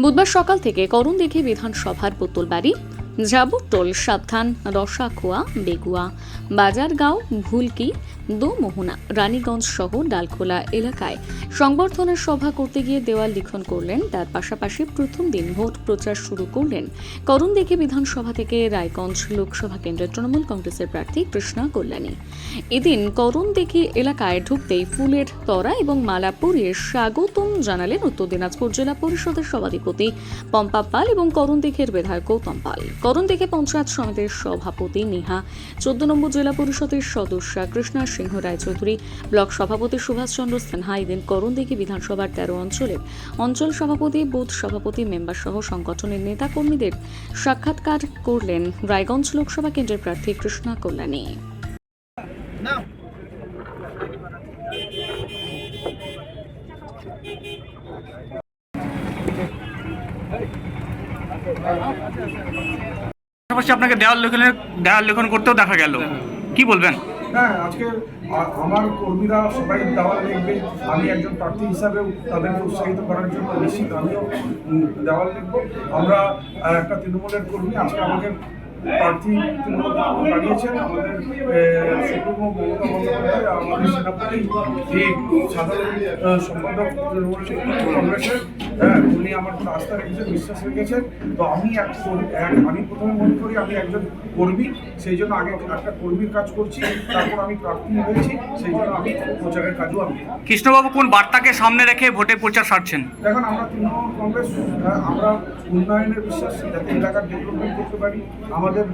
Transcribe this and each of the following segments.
বুধবার সকাল থেকে করণ দেখে বিধানসভার পুতুলবাড়ি ঝাবুটোল সাবধান রসাখোয়া বেগুয়া বাজারগাঁও ভুলকি দোমোহনা রানীগঞ্জ সহ ডালখোলা এলাকায়। সংবর্ধনার সভা করতে গিয়ে দেওয়াল লিখন করলেন, তার পাশাপাশি প্রথম দিন ভোট প্রচার শুরু করলেন করণ দেখে বিধানসভা থেকে রায়গঞ্জ লোকসভা কেন্দ্রের তৃণমূল কংগ্রেসের প্রার্থী কৃষ্ণা কল্যাণী। এদিন করণ দেখি এলাকায় ঢুকতেই ফুলের তরা এবং মালা পরিয়ে স্বাগতম জানালেন উত্তর দিনাজপুর জেলা পরিষদের সভাধিপতি পম্পা পাল এবং করণ দেখের বিধায়ক গৌতম পাল। করণ দেখে পঞ্চায়েত সমিতির সভাপতি নেহা, চোদ্দ নম্বর জেলা পরিষদের সদস্যা কৃষ্ণা সিংহ রায়চৌধুরী, ব্লক সভাপতি সুভাষচন্দ্র সিনহা, এদিন করণ দেখে বিধানসভার তেরো অঞ্চলের অঞ্চল সভাপতি, বুথ সভাপতি, মেম্বার সহ সংগঠনের নেতা কর্মীদের সাক্ষাৎকার করলেন রায়গঞ্জ লোকসভা কেন্দ্রের প্রার্থী কৃষ্ণা কল্যাণী। পাশাপাশি আপনাকে দেওয়াল লেখনের দেওয়াল লেখন করতেও দেখা গেল। কি বলবেন? হ্যাঁ আজকে আমার কর্মীরা সবাই দেওয়াল লিখবে। আমি একজন প্রার্থী হিসাবেও তাদেরকে উৎসাহিত করার জন্য নিশ্চিত আমিও দেওয়াল লিখব। আমরা একটা তৃণমূলের কর্মী, আজকে আমাকে প্রার্থী বানিয়েছেন আমাদের আহ, মমতা বন্দ্যোপাধ্যায় আমাদের সেনাপতি সাধারণ সম্পাদক তৃণমূল কংগ্রেসের হ্যাঁ উনি আমার আস্থা রেখেছেন বিশ্বাস রেখেছেন। তো আমি এক আমি প্রথমে মনে করি আমি একজন কর্মী সেই জন্য আগে একটা কর্মীর কাজ করছি তারপর আমি প্রার্থী হয়েছি সেই জন্য আমি প্রচারের কাজও আমি। কৃষ্ণবাবু কোন বার্তাকে সামনে রেখে ভোটে প্রচার সারছেন? দেখুন আমরা তৃণমূল কংগ্রেস আহ, আমরা উন্নয়নের বিশ্বাস যাতে এলাকার ডেভেলপমেন্ট করতে পারি আমাদের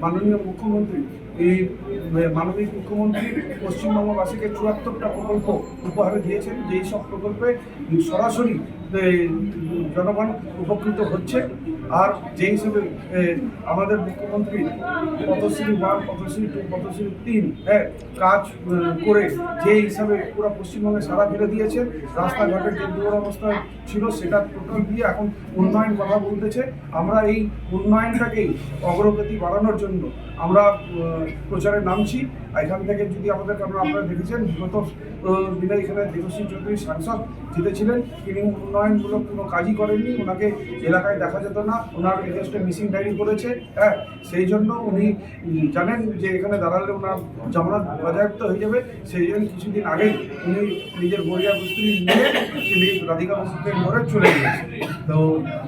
মাননীয় মুখ্যমন্ত্রী এই আহ, মাননীয় মুখ্যমন্ত্রী পশ্চিমবঙ্গবাসীকে চুয়াত্তরটা প্রকল্প উপহারে দিয়েছেন যেই সব প্রকল্পে সরাসরি জনগণ উপকৃত হচ্ছে। আর যে হিসেবে আমাদের মুখ্যমন্ত্রী পথশ্রী ওয়ান পথশ্রী টু পথশ্রী তিন হ্যাঁ কাজ করে যে হিসাবে পুরো পশ্চিমবঙ্গে সারা ফেলে দিয়েছে রাস্তাঘাটের যে দুরবস্থা ছিল সেটা টোটাল দিয়ে এখন উন্নয়ন কথা বলতেছে। আমরা এই উন্নয়নটাকেই অগ্রগতি বাড়ানোর জন্য আমরা প্রচারে নামছি এখান থেকে যদি আমাদের কারণ আপনারা দেখেছেন, বিগত দিনে এখানে দেবশ্রী চৌধুরী সাংসদ জিতেছিলেন। তিনি উন্নয়নমূলক কোনো কাজই করেননি, ওনাকে এলাকায় দেখা যেত না, ওনার এগেস্টে মিসিং ডায়েরি করেছে হ্যাঁ সেই জন্য উনি জানেন যে এখানে দাঁড়ালে ওনার জামানত বাজেয়াপ্ত হয়ে যাবে, সেই জন্য কিছুদিন আগেই উনি নিজের গড়িয়া বস্তুরি নিয়ে তিনি রাধিকা বস্তুকে ধরে চলে গিয়েছে তো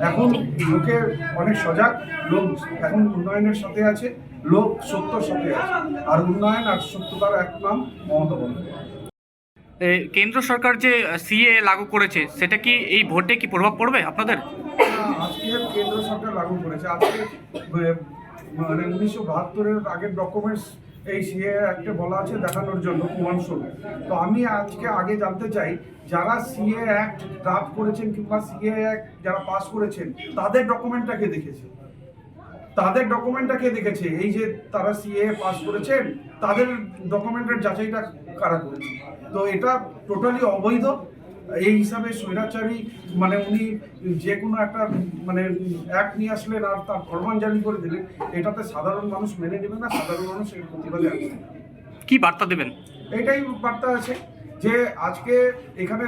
এখন লোকে অনেক সজাগ, লোক এখন উন্নয়নের সাথে আছে। লোক সত্য সাথে আছে। আর উন্নয়ন আর সত্যতার এক নাম মমতা বন্দ্যোপাধ্যায়। কেন্দ্র সরকার যে সিএ লাগু করেছে সেটা কি এই ভোটে কি প্রভাব পড়বে আপনাদের? আজকে কেন্দ্র সরকার লাগু করেছে। আজকে মানে উনিশশো বাহাত্তরের আগের ডকুমেন্টস এই সিএ অ্যাক্টে বলা আছে দেখানোর জন্য প্রমাণস্বরূপ তো আমি আজকে আগে জানতে চাই যারা সিএ অ্যাক্ট ড্রাফট করেছেন কিংবা সিএ অ্যাক্ট যারা পাস করেছেন তাদের ডকুমেন্টটাকে দেখেছে? তাদের ডকুমেন্টটা কে দেখেছে? এই যে তারা সিএ পাস করেছেন তাদের ডকুমেন্টের যাচাইটা কারা করেছে? তো এটা টোটালি অবৈধ। এই হিসাবে স্বৈরাচারী মানে উনি যে কোনো একটা মানে অ্যাক্ট নিয়ে আসলেন আর তার ফরমান জারি করে দিলেন এটাতে সাধারণ মানুষ মেনে নেবে না সাধারণ মানুষ এর প্রতিবাদে আসবে। কি বার্তা দেবেন? এটাই বার্তা আছে যে আজকে এখানে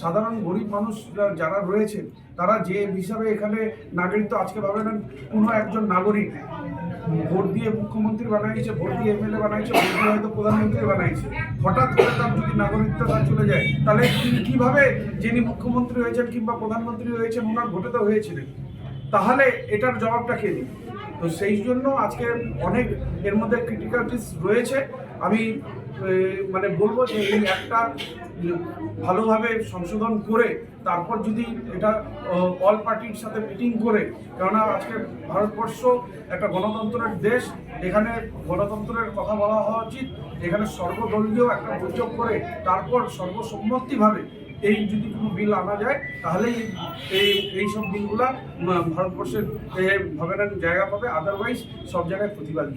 সাধারণ গরিব মানুষ যারা রয়েছেন, তারা যে হিসাবে এখানে নাগরিকত্ব আজকে ভাবেন কোনো একজন নাগরিক ভোট দিয়ে মুখ্যমন্ত্রী বানাইছে, ভোট দিয়ে এমএলএ বানাইছে, ভোট দিয়ে হয়তো প্রধানমন্ত্রী বানাইছে, হঠাৎ করে তার যদি নাগরিকত্ব তার চলে যায়, তাহলে তিনি কীভাবে যিনি মুখ্যমন্ত্রী হয়েছেন কিংবা প্রধানমন্ত্রী হয়েছেন, ওনার ভোটে তো হয়েছিলেন। তাহলে এটার জবাবটা কে দিন তো সেই জন্য আজকে অনেক এর মধ্যে ক্রিটিক্যালিটিস রয়েছে। আমি মানে বলব যে এই একটা ভালোভাবে সংশোধন করে তারপর যদি এটা অল পার্টির সাথে মিটিং করে, কেননা আজকে ভারতবর্ষ একটা গণতন্ত্রের দেশ, এখানে গণতন্ত্রের কথা বলা হওয়া উচিত, এখানে সর্বদলীয় একটা বৈঠক করে তারপর সর্বসম্মতিভাবে এই যদি কোনো বিল আনা যায়, তাহলেই এই এই সব বিলগুলা ভারতবর্ষের ভাবে জায়গা পাবে আদারওয়াইজ সব জায়গায় প্রতিবাদ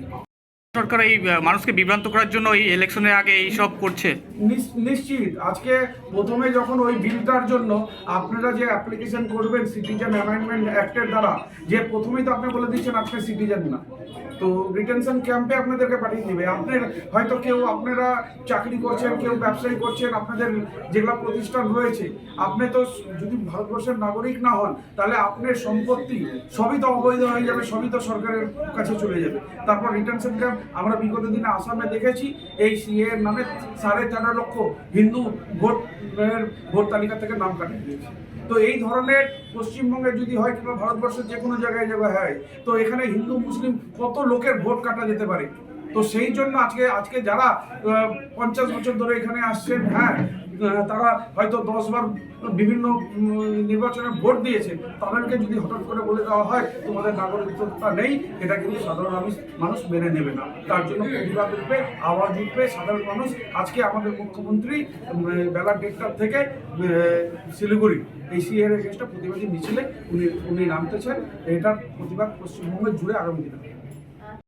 সরকার এই মানুষকে বিভ্রান্ত করার জন্য এই ইলেকশনের আগে এই সব করছে? নিশ- নিশ্চিত। আজকে প্রথমে যখন ওই বিলটার জন্য আপনারা যে অ্যাপ্লিকেশন করবেন সিটিজেন অ্যামেন্ডমেন্ট অ্যাক্টের দ্বারা, যে প্রথমেই তো আপনি বলে দিচ্ছেন আপনি সিটিজেন না। তো রিটেনশন ক্যাম্পে আপনাদেরকে পাঠিয়ে দিবে। আপনার হয়তো কেউ, আপনারা চাকরি করছেন, কেউ ব্যবসায়ী করছেন, আপনাদের যেগুলো প্রতিষ্ঠান রয়েছে, আপনি তো যদি ভারতবর্ষের নাগরিক না হন, তাহলে আপনার সম্পত্তি সবই তো অবৈধ হয়ে যাবে, সবই তো সরকারের কাছে চলে যাবে। তারপর রিটেনশন ক্যাম্প আমরা বিগত দিনে আসামে দেখেছি, এই সিএ এর নামে সাড়ে চার লক্ষ হিন্দু ভোট ভোট তালিকা থেকে নাম কাটিয়ে দিয়েছে। তো এই ধরনের পশ্চিমবঙ্গে যদি হয় কিংবা ভারতবর্ষের যে কোনো জায়গায় জায়গায় হয়, তো এখানে হিন্দু, মুসলিম কত লোকের ভোট কাটা যেতে পারে? তো সেই জন্য আজকে আজকে যারা পঞ্চাশ বছর ধরে এখানে আসছেন হ্যাঁ তারা হয়তো দশবার বিভিন্ন নির্বাচনে ভোট দিয়েছে। তাদেরকে যদি হঠাৎ করে বলে দেওয়া হয়, তোমাদের নাগরিকত্বটা নেই, এটা কিন্তু সাধারণ মানুষ মানুষ মেনে নেবে না। তার জন্য প্রতিবাদ উঠবে আওয়াজ উঠবে সাধারণ মানুষ আজকে আমাদের মুখ্যমন্ত্রী বেলা দেড়টার থেকে শিলিগুড়ি এই সিএর এগেনস্টে প্রতিবাদী মিছিলে উনি উনি নামতেছেন। এটার প্রতিবাদ পশ্চিমবঙ্গে জুড়ে আগামী দিনে।